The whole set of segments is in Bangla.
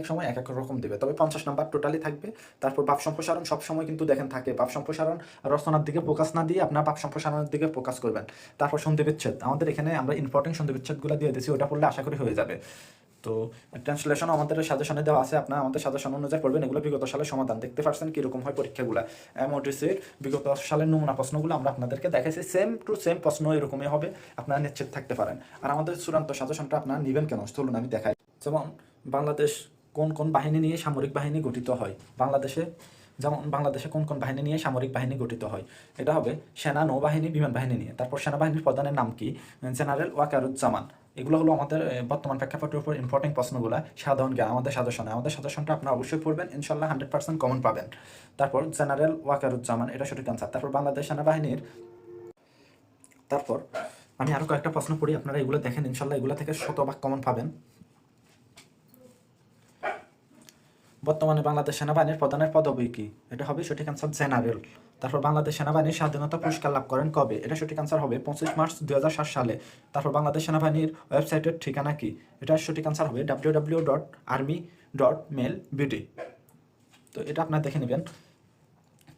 এক সময় এক এক রকম দেবে। তবে পঞ্চাশ নাম্বার টোটালি থাকবে। তারপর বাপ সম্প্রসারণ সবসময় কিন্তু দেখেন থাকে। বাপ সম্প্রসারণ রচনার দিকে ফোকাস না দিয়ে আপনার বাপ সম্প্রসারণের দিকে ফোকাস করবেন। তারপর সন্ধি বিচ্ছেদ আমাদের এখানে আমরা ইম্পর্টেন্ট সন্ধি বিচ্ছেদগুলো দিয়ে দিয়েছি, ওটা পড়লে আশা করি হয়ে যাবে। তো ট্রান্সলেশন আমাদের সাজেশনে দেওয়া আছে। আপনার আমাদের সাজেশন অনুযায়ী পড়বেন। এগুলো বিগত সালের সমাধান। দেখতে পারছেন কীরকম হয় পরীক্ষাগুলো। এমওটিসির বিগত সালের নমুনা প্রশ্নগুলো আমরা আপনাদেরকে দেখাইছি। সেম টু সেম প্রশ্ন এরকমই হবে। আপনারা নিশ্চিত থাকতে পারেন। আর আমাদের চূড়ান্ত সাজেশনটা আপনারা নেবেন কেন? চলুন আমি দেখাই। যেমন বাংলাদেশ কোন কোন বাহিনী নিয়ে সামরিক বাহিনী গঠিত হয়? বাংলাদেশে যেমন বাংলাদেশে কোন কোন বাহিনী নিয়ে সামরিক বাহিনী গঠিত হয়? এটা হবে সেনা, নৌবাহিনী, বিমান বাহিনী নিয়ে। তারপর সেনাবাহিনীর প্রধানের নাম কি? জেনারেল ওয়াকারুজ্জামান। এগুলো হলো আমাদের বর্তমান প্রেক্ষাপটের উপর ইম্পর্টেন্ট প্রশ্নগুলো। সাধারণ জ্ঞান, আমাদের সাজেশনে। আমাদের সাজেশনটা আপনারা অবশ্যই পড়বেন। ইনশাল্লাহ হান্ড্রেড পার্সেন্ট কমন পাবেন। তারপর জেনারেল ওয়াকারুজ্জামান, এটা সঠিক আনসার তারপর বাংলাদেশ সেনাবাহিনীর, তারপর আমি আরও কয়েকটা প্রশ্ন পড়ি। আপনারা এগুলো দেখেন। ইনশাল্লাহ এগুলো থেকে শতভাগ কমন পাবেন। বর্তমানে বাংলাদেশ সেনাবাহিনীর প্রধানের পদবী কি? এটা হবে সঠিক আনসার জেনারেল। তারপর বাংলাদেশ সেনাবাহিনীর স্বাধীনতা পুরস্কার লাভ করেন কবে? এটা সঠিক আনসার হবে পঁচিশ মার্চ দু হাজার সাত সালে। তারপর বাংলাদেশ সেনাবাহিনীর ওয়েবসাইটের ঠিকানা কি? এটা সঠিক আনসার হবে W W dot army dot mil BD তো এটা আপনারা দেখে নেবেন।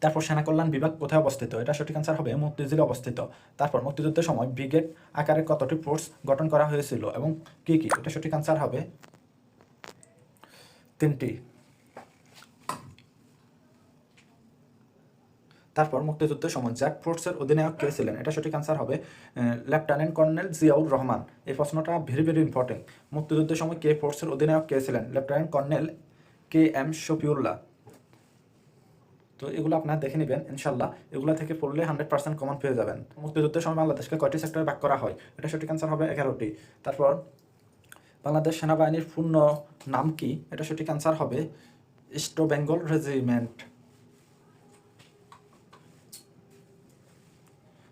তারপর সেনা কল্যাণ বিভাগ কোথায় অবস্থিত? এটা সঠিক আনসার হবে মুক্তিযুদ্ধে অবস্থিত। তারপর মুক্তিযুদ্ধের সময় ব্রিগেড আকারে কতটি ফোর্স গঠন করা হয়েছিল এবং কি কি? এটা সঠিক আনসার হবে তিনটি। তারপর মুক্তিযুদ্ধের সময় জ্যাক ফোর্সের অধিনায়ক কে ছিলেন? এটা সঠিক আনসার হবে লেফটেন্যান্ট কর্নেল জিয়াউর রহমান। এই প্রশ্নটা ভেরি ভেরি ইম্পর্টেন্ট মুক্তিযুদ্ধের সময় কে ফোর্সের অধিনায়ক কে ছিলেন? Lieutenant colonel K M Shafiullah. তো এগুলো আপনারা দেখে নেবেন, ইনশাল্লাহ। এগুলো থেকে পড়লে হান্ড্রেড পার্সেন্ট কমন পেয়ে যাবেন। মুক্তিযুদ্ধের সময় বাংলাদেশকে কয়টি সেক্টরে ভাগ করা হয়? এটা সঠিক আনসার হবে এগারোটি। তারপর, বাংলাদেশ সেনাবাহিনীর পূর্ণ নাম কি? এটা সঠিক আনসার হবে, ইস্ট বেঙ্গল রেজিমেন্ট।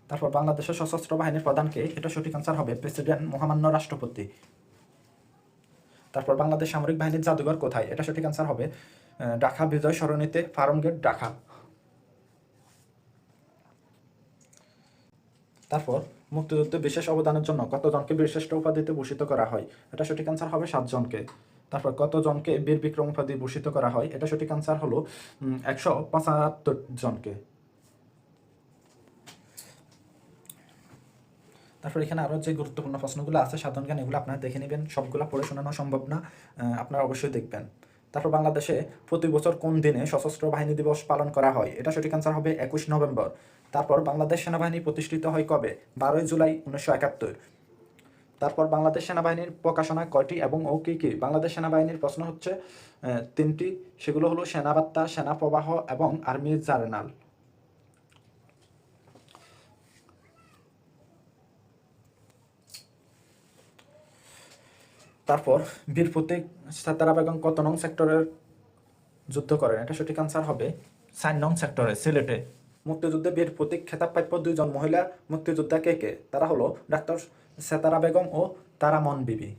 তারপর বাংলাদেশের সশস্ত্র বাহিনীর প্রধানকে এটা সঠিক আনসার হবে, প্রেসিডেন্ট মহামান্য রাষ্ট্রপতি। তারপর বাংলাদেশ সামরিক বাহিনীর জাদুঘর কোথায়? এটা সঠিক আনসার হবে ঢাকা বিজয় সরণিতে, ফার্ম গেট, ঢাকা। তারপর মুক্তিযুদ্ধে বিশেষ অবদানের জন্য কতজনকে বীরশ্রেষ্ঠ উপাধিতে ভূষিত করা হয়? এটা সঠিক আনসার হবে সাতজনকে। তারপর কতজনকে বীর বিক্রম উপাধি ভূষিত করা হয়? এটা সঠিক আনসার হলো একশো পঁচাত্তর জনকে। তারপর এখানে আরও যে গুরুত্বপূর্ণ প্রশ্নগুলো আছে, সাধারণ জ্ঞান, এগুলো আপনারা দেখে নেবেন। সবগুলো পড়ে শোনানো সম্ভব না আপনারা অবশ্যই দেখবেন। তারপর বাংলাদেশে প্রতি বছর কোন দিনে সশস্ত্র বাহিনী দিবস পালন করা হয়? এটা সঠিক আনসার হবে একুশ নভেম্বর। তারপর বাংলাদেশ সেনাবাহিনী প্রতিষ্ঠিত হয় কবে? বারোই জুলাই উনিশশো একাত্তর। তারপর বাংলাদেশ সেনাবাহিনীর প্রকাশনা কয়টি এবং ও কী কী? বাংলাদেশ সেনাবাহিনীর প্রশ্ন হচ্ছে তিনটি। সেগুলো হলো সেনাবার্তা সেনা প্রবাহ এবং আর্মি জার্নাল। তারপর বীর প্রতীক সাতারা বেগম কত নং সেক্টরের যুদ্ধ করেন? এটা সঠিক আনসার হবে চার নং সেক্টরে সিলেটে। মুক্তিযুদ্ধে বীর প্রতীক খেতাব প্রাপ্য দুইজন মহিলা মুক্তিযোদ্ধা কে কে? তারা হলো ডাক্তার সেতারা বেগম ও তারামন বিবি।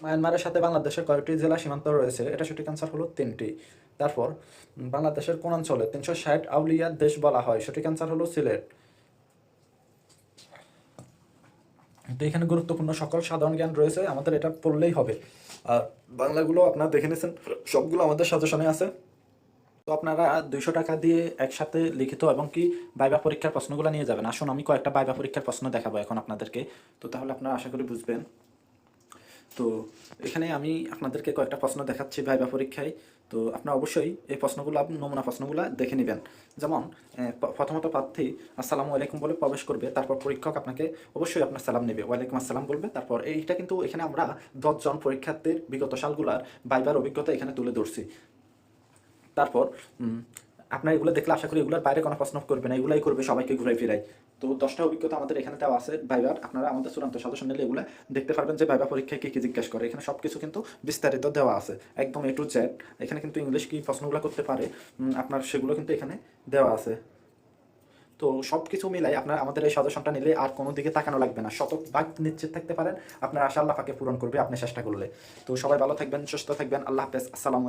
মায়ানমারের সাথে বাংলাদেশের কয়েকটি জেলা সীমান্ত রয়েছে, এটা সঠিক আনসার হলো তিনটি। তারপর বাংলাদেশের কোন অঞ্চলে তিনশো ষাট আউলিয়া দেশ বলা হয়, সঠিক আনসার হলো সিলেট। তো এখানে গুরুত্বপূর্ণ সকল সাধারণ জ্ঞান রয়েছে, আমাদের এটা পড়লেই হবে। আর বাংলাগুলো আপনারা দেখে নিয়েছেন, সবগুলো আমাদের সাজেশনে আছে। তো আপনারা দুইশো টাকা দিয়ে একসাথে লিখিত এবং কি বাইবা পরীক্ষার প্রশ্নগুলো নিয়ে যাবেন। আসুন, আমি কয়েকটা বাইবা পরীক্ষার প্রশ্ন দেখাবো এখন আপনাদেরকে। তো তাহলে আপনারা আশা করি বুঝবেন। তো এখানে আমি আপনাদেরকে কয়েকটা প্রশ্ন দেখাচ্ছি ভাইবা পরীক্ষায়। তো আপনারা অবশ্যই এই প্রশ্নগুলো, নমুনা প্রশ্নগুলো দেখে নেবেন। যেমন প্রথমত প্রার্থী, আসসালামু আলাইকুম বলে প্রবেশ করবে, তারপর পরীক্ষক আপনাকে অবশ্যই আপনার সালাম নেবে, ওয়ালাইকুম আসসালাম বলবে। তারপর এইটা কিন্তু এখানে আমরা দশজন পরীক্ষার্থীর বিগত সালগুলার বাইবার অভিজ্ঞতা এখানে তুলে ধরছি। তারপর আপনার এগুলো দেখলে আশা করি এগুলোর বাইরে কোনো প্রশ্ন করবে না, এগুলাই করবে সবাইকে ঘুরাই ফিরাই তো দশটা অভিজ্ঞতা আমাদের এখানে দেওয়া আছে। ভাইবার, আপনারা আমাদের চূড়ান্ত সদস্য নিলে এগুলো দেখতে পারবেন যে ভাইবা পরীক্ষায় কী কী জিজ্ঞেস করে। এখানে সব কিছু কিন্তু বিস্তারিত দেওয়া আছে, একদম এ টু জেড এখানে কিন্তু ইংলিশ কি প্রশ্নগুলো করতে পারে আপনার সেগুলো কিন্তু এখানে দেওয়া আছে। তো সব কিছু মিলাই আপনার আমাদের এই সদস্যটা নিলে আর কোনো দিকে তাকানো লাগবে না। শতভাগ নিশ্চিত থাকতে পারেন, আপনার আশা আল্লাহ পূরণ করবে আপনি চেষ্টা করলে। তো সবাই ভালো থাকবেন, সুস্থ থাকবেন, আল্লাহ হাফেজ, আসসালামু